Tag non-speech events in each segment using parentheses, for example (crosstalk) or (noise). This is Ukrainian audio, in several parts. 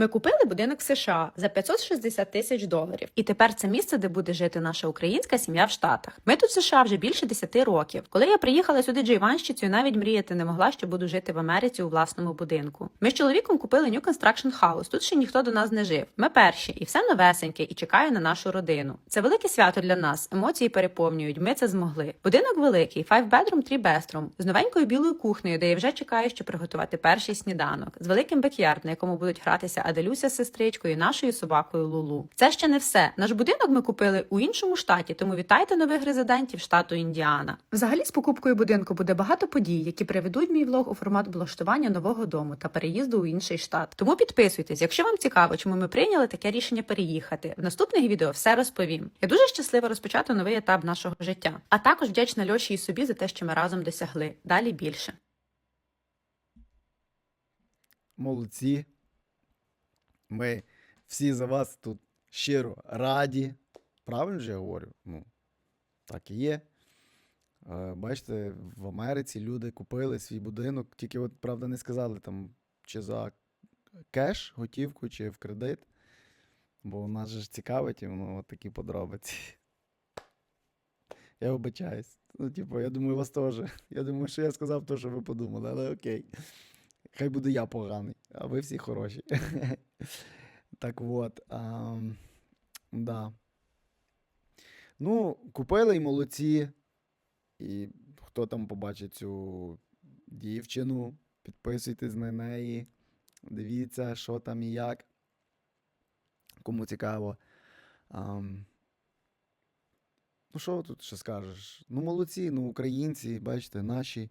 Ми купили будинок в США за 560 тисяч доларів. І тепер це місце, де буде жити наша українська сім'я в Штатах. Ми тут в США вже більше 10 років. Коли я приїхала сюди джейванщицею, навіть мріяти не могла, що буду жити в Америці у власному будинку. Ми з чоловіком купили New Construction House. Тут ще ніхто до нас не жив. Ми перші, і все новесеньке, і чекаю на нашу родину. Це велике свято для нас. Емоції переповнюють. Ми це змогли. Будинок великий, 5 bedroom, 3 bathroom, з новенькою білою кухнею, де я вже чекаю, щоб приготувати перший сніданок, з великим бекярд, на якому будуть гратися Аделюся з сестричкою і нашою собакою Лулу. Це ще не все. Наш будинок ми купили у іншому штаті, тому вітайте нових резидентів штату Індіана. Взагалі з покупкою будинку буде багато подій, які приведуть мій влог у формат облаштування нового дому та переїзду у інший штат. Тому підписуйтесь, якщо вам цікаво, чому ми прийняли таке рішення переїхати. В наступних відео все розповім. Я дуже щаслива розпочати новий етап нашого життя, а також вдячна Льоші і собі за те, що ми разом досягли. Далі більше. Молодці. Ми всі за вас тут щиро раді. Правильно ж я говорю? Ну, так і є. Е, Бачите, в Америці люди купили свій будинок, тільки, от, правда, не сказали там, чи за кеш, готівку, чи в кредит. Бо нас же цікавить, ну, от такі подробиці. Я вибачаюсь. Ну, типу, я думаю, вас теж. Я думаю, що я сказав те, що ви подумали, але окей. Хай буду я поганий, а ви всі хороші. (laughs) так от. А, да. Ну, купили і молодці. І хто там побачить цю дівчину, підписуйтесь на неї. Дивіться, що там і як. Кому цікаво. Ам, ну, що тут ще скажеш? Ну, молодці, ну, українці, бачите, наші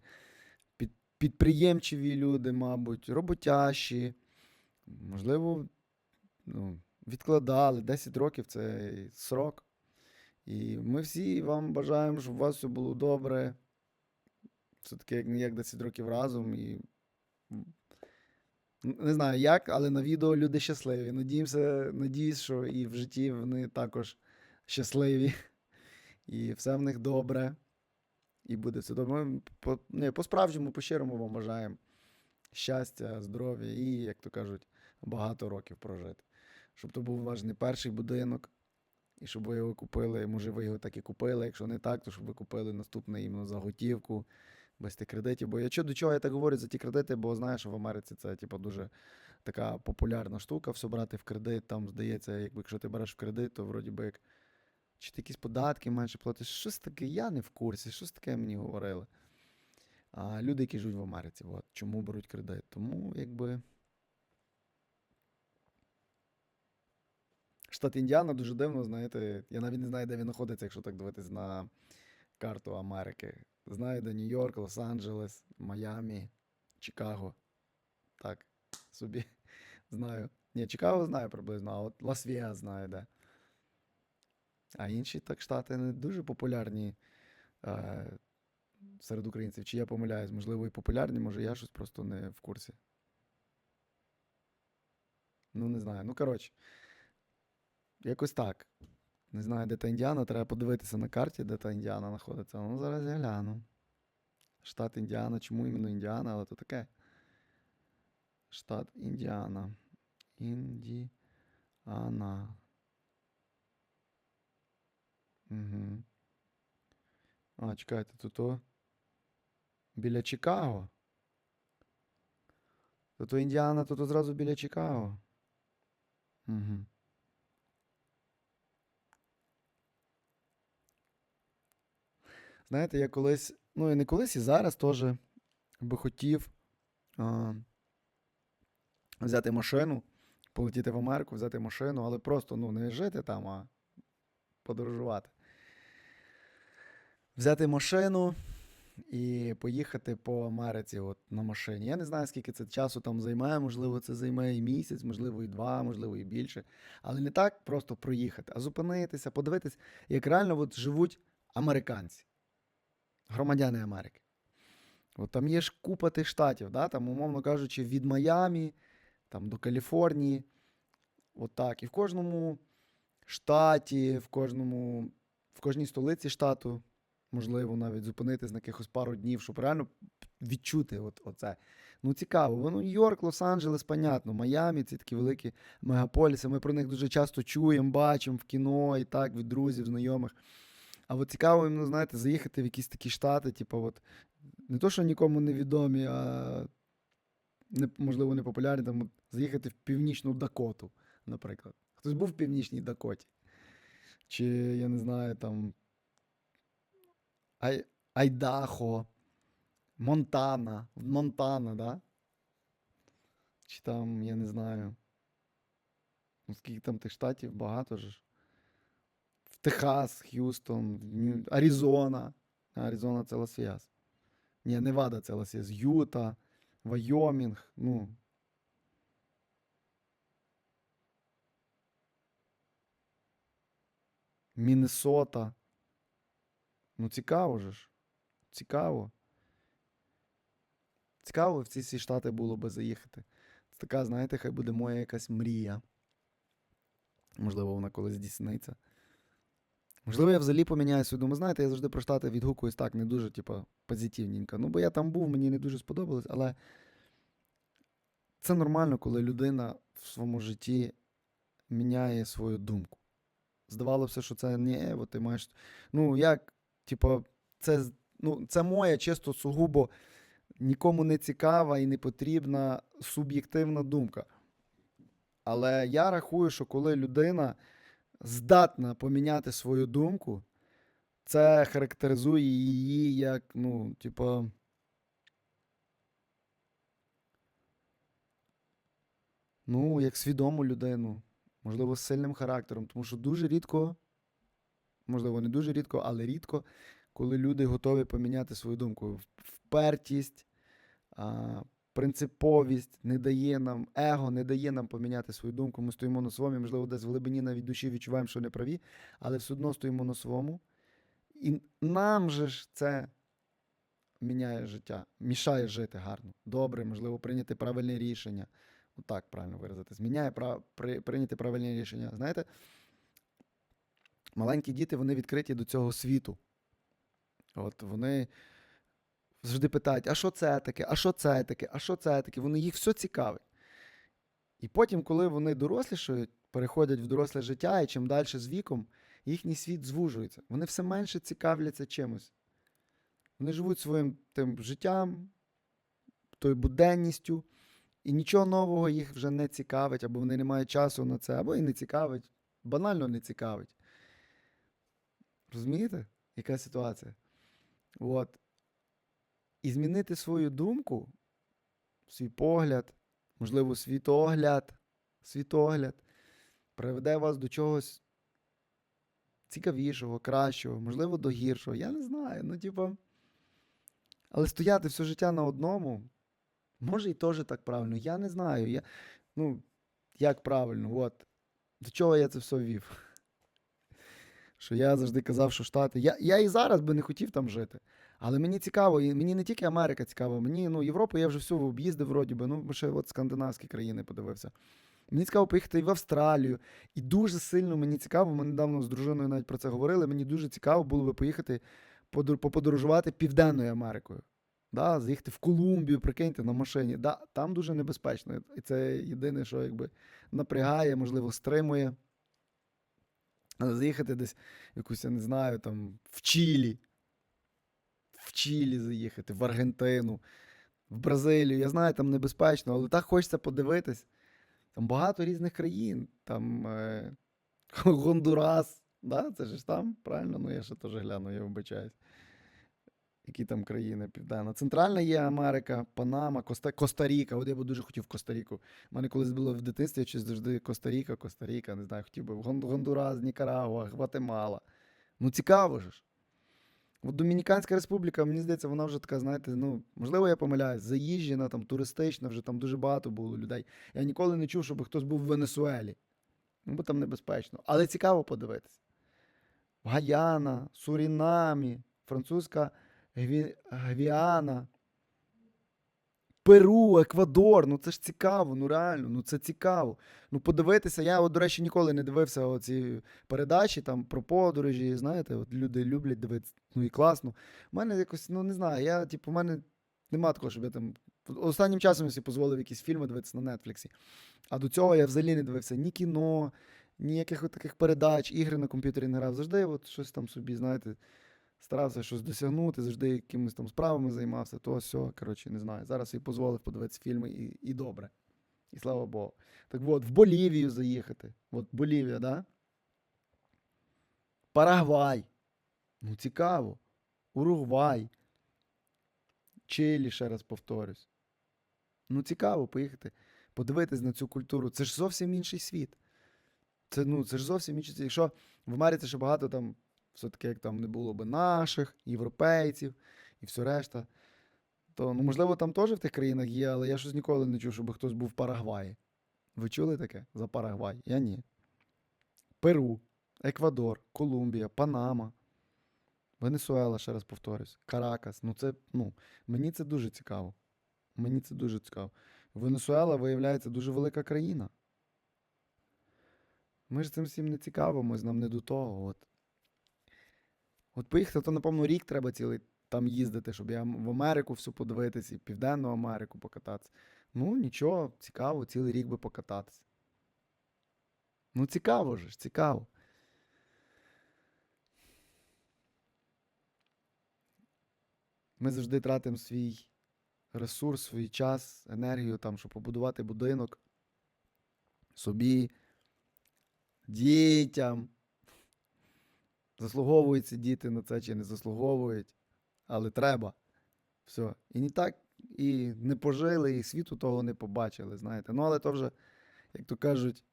підприємчиві люди, мабуть, роботящі. Можливо, ну, відкладали 10 років це срок. І ми всі вам бажаємо, щоб у вас все було добре. Це таке, не як 10 років разом. І... Не знаю як, але на відео люди щасливі. Надіємося, надіюсь, що і в житті вони також щасливі. І все в них добре. І буде все добре. Ми по, не, по-справжньому, по-щирому вам бажаємо щастя, здоров'я і, як то кажуть, багато років прожити. Щоб то був ваш не перший будинок, і щоб ви його купили, може, ви його так і купили. Якщо не так, то щоб ви купили наступний іменно за готівку, без тих кредитів. Бо я чо- до чого я так говорю за ті кредити, бо знаю, що в Америці це типу, дуже така популярна штука, все брати в кредит. Там, здається, якби якщо ти береш в кредит, то вроді би як. Чи ти якісь податки менше платиш? Щось таке, я не в курсі, щось таке мені говорили. А люди, які живуть в Америці, от, чому беруть кредит? Тому якби. Штат Індіана дуже дивно, знаєте. Я навіть не знаю, де він знаходиться, якщо так дивитись на карту Америки. Знаю, де Нью-Йорк, Лос-Анджелес, Майамі, Чикаго. Так, собі (laughs) знаю. Ні, Чикаго знаю приблизно, а от Лас-Вегас знаю, де. А інші так штати не дуже популярні е, серед українців. Чи я помиляюсь, можливо, і популярні, може я щось просто не в курсі. Ну, не знаю. Ну, коротше, якось так. Не знаю, де та Індіана, треба подивитися на карті, де та Індіана знаходиться. Ну, зараз я гляну. Штат Індіана, чому іменно Індіана, але то таке. Штат Індіана. Індіана. Угу. А, чекайте, тут то біля Чикаго. То то Індіана, то зразу біля Чикаго. Угу. Знаєте, я колись, ну і не колись, і зараз теж би хотів а, взяти машину, полетіти в Америку, взяти машину, але просто ну, не жити там, а подорожувати. Взяти машину і поїхати по Америці от, на машині. Я не знаю, скільки це часу там займає, можливо, це займе і місяць, можливо, і два, можливо, і більше. Але не так просто проїхати, а зупинитися, подивитись, як реально от живуть американці, громадяни Америки. От там є ж купа тих штатів, да? там, умовно кажучи, від Майамі там, до Каліфорнії. От так. І в кожному штаті, в кожному, в кожній столиці штату, можливо, навіть зупинитись на якихось пару днів, щоб реально відчути от, оце. Ну, цікаво. Воно Нью-Йорк, Лос-Анджелес, понятно. Майамі це такі великі мегаполіси. Ми про них дуже часто чуємо, бачимо в кіно і так, від друзів, знайомих. А от цікаво, іменно, знаєте, заїхати в якісь такі штати, типу, от, не то, що нікому не відомі, а не, можливо, не популярні, там, от, заїхати в Північну Дакоту, наприклад. Хтось був в Північній Дакоті. Чи, я не знаю, там. Ай, Айдахо, Монтана, Монтана, да? Чи там, я не знаю. Ну, скільки там тих штатів, багато ж. В Техас, Х'юстон. Аризона. Аризона це Лас-Вегас. Ні, Невада це Лас-Вегас. Юта, Вайомінг. Ну. Міннесота. Ну, цікаво же ж. Цікаво. Цікаво в ці всі штати було би заїхати. Це така, знаєте, хай буде моя якась мрія. Можливо, вона колись здійсниться. Можливо, я взагалі поміняю свою думку. Знаєте, я завжди про штати відгукуюсь так, не дуже, типу, позитивненько. Ну, бо я там був, мені не дуже сподобалось, але це нормально, коли людина в своєму житті міняє свою думку. Здавалося, що це не, от ти маєш. Ну, як, типу, це, ну, це моя чисто сугубо нікому не цікава і не потрібна суб'єктивна думка. Але я рахую, що коли людина здатна поміняти свою думку, це характеризує її як, ну, типу. Ну, як свідому людину, можливо, з сильним характером, тому що дуже рідко, можливо, не дуже рідко, але рідко, коли люди готові поміняти свою думку. Впертість, принциповість не дає нам, его не дає нам поміняти свою думку. Ми стоїмо на своєму, можливо, десь в глибині навіть душі відчуваємо, що не праві, але все одно стоїмо на своєму. І нам же ж це міняє життя, мішає жити гарно, добре, можливо, прийняти правильне рішення. Отак правильно виразитись. Міняє прав... при... прийняти правильне рішення. Знаєте, маленькі діти вони відкриті до цього світу. От вони завжди питають, а що це таке, а що це таке, а що це таке? Вони їх все цікавить. І потім, коли вони дорослішають, переходять в доросле життя, і чим далі з віком, їхній світ звужується. Вони все менше цікавляться чимось. Вони живуть своїм тим життям, тою буденністю, і нічого нового їх вже не цікавить, або вони не мають часу на це, або і не цікавить, банально не цікавить. Розумієте, яка ситуація? От. І змінити свою думку, свій погляд, можливо, світогляд, світогляд, приведе вас до чогось цікавішого, кращого, можливо, до гіршого. Я не знаю. Ну, типу. Але стояти все життя на одному, може, і теж так правильно. Я не знаю. Я, ну, як правильно, от. До чого я це все вів? Що я завжди казав, що Штати. Я, я і зараз би не хотів там жити. Але мені цікаво, і мені не тільки Америка цікава, мені ну, Європу я вже всю об'їздив, вроді би, ну, ще от скандинавські країни подивився. Мені цікаво поїхати і в Австралію. І дуже сильно мені цікаво, ми недавно з дружиною навіть про це говорили. Мені дуже цікаво було би поїхати подор- поподорожувати Південною Америкою. Да, заїхати в Колумбію, прикиньте, на машині. Да, там дуже небезпечно. І це єдине, що якби напрягає, можливо, стримує. Заїхати десь якусь, я не знаю, там, в Чилі. В Чилі заїхати, в Аргентину, в Бразилію. Я знаю, там небезпечно, але так хочеться подивитись. Там багато різних країн. Там е, (laughs) Гондурас. Да? Це ж там, правильно? Ну, я ще теж гляну, я вибачаюсь. Які там країни південна? Центральна є Америка, Панама, Коста... Коста-Ріка. От я би дуже хотів Коста-Ріку. У мене колись було в дитинстві чи завжди Коста-Ріка, Коста-Ріка, не знаю, хотів би Гондурас, Нікарагуа, Гватемала. Ну, цікаво ж. От Домініканська республіка, мені здається, вона вже така, знаєте, ну, можливо, я помиляюсь, заїжджена, там, туристична, вже там дуже багато було людей. Я ніколи не чув, щоб хтось був в Венесуелі. Ну, бо там небезпечно. Але цікаво подивитися. Гаяна, Сурінамі, французька Гві... Гвіана, Перу, Еквадор. Ну це ж цікаво, ну реально, ну це цікаво. Ну подивитися. Я, от, до речі, ніколи не дивився оці передачі там про подорожі. Знаєте, от люди люблять дивитися. Ну і класно. У мене якось, ну не знаю, я, типу, у мене нема такого, щоб я там Останнім часом я собі дозволив якісь фільми дивитися на Нетфліксі. А до цього я взагалі не дивився ні кіно, ніяких таких передач, ігри на комп'ютері не грав. Завжди от щось там собі, знаєте, старався щось досягнути, завжди якимись там справами займався, то все, коротше, не знаю. Зараз я дозволив подивитися фільми і, і добре. І слава Богу. Так от, в Болівію заїхати. От Болівія, да? Парагвай. Ну, цікаво. Уругвай. Чилі, ще раз повторюсь. Ну, цікаво поїхати, подивитись на цю культуру. Це ж зовсім інший світ. Це, ну, це ж зовсім інший світ. Якщо в Америці ще багато там, все-таки, як там не було би наших, європейців і все решта, то, ну, можливо, там теж в тих країнах є, але я щось ніколи не чув, щоб хтось був в Парагваї. Ви чули таке за Парагвай? Я ні. Перу, Еквадор, Колумбія, Панама, Венесуела, ще раз повторюсь, Каракас. Ну, це, ну, мені це дуже цікаво. Мені це дуже цікаво. Венесуела, виявляється, дуже велика країна. Ми ж цим всім не цікавимось, нам не до того. От, от поїхати, то, напевно, рік треба цілий там їздити, щоб я в Америку всю подивитися, і Південну Америку покататися. Ну, нічого, цікаво, цілий рік би покататися. Ну, цікаво ж, цікаво. Ми завжди тратимо свій ресурс, свій час, енергію, там, щоб побудувати будинок собі, дітям. Заслуговують ці діти на це чи не заслуговують, але треба. Все. І не так, і не пожили, і світу того не побачили, знаєте. Ну, але то вже, як то кажуть,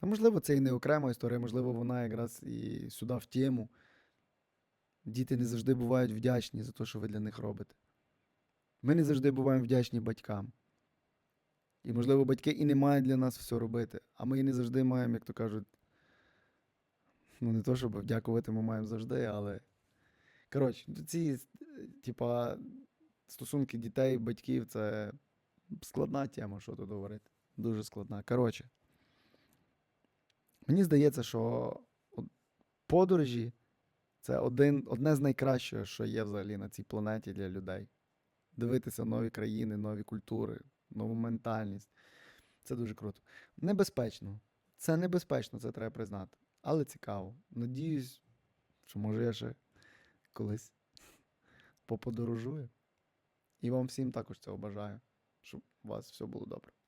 та можливо, це і не окрема історія, можливо, вона якраз і сюди в тему. Діти не завжди бувають вдячні за те, що ви для них робите. Ми не завжди буваємо вдячні батькам. І, можливо, батьки і не мають для нас все робити, а ми і не завжди маємо, як то кажуть, ну, не то, щоб дякувати ми маємо завжди, але. Коротше, ці, е, типа, стосунки дітей, батьків це складна тема, що тут говорити. Дуже складна. Коротше. Мені здається, що подорожі це один, одне з найкращого, що є взагалі на цій планеті для людей. Дивитися нові країни, нові культури, нову ментальність. Це дуже круто. Небезпечно. Це небезпечно, це треба признати. Але цікаво. Надіюсь, що може я ще колись поподорожую. І вам всім також цього бажаю, щоб у вас все було добре.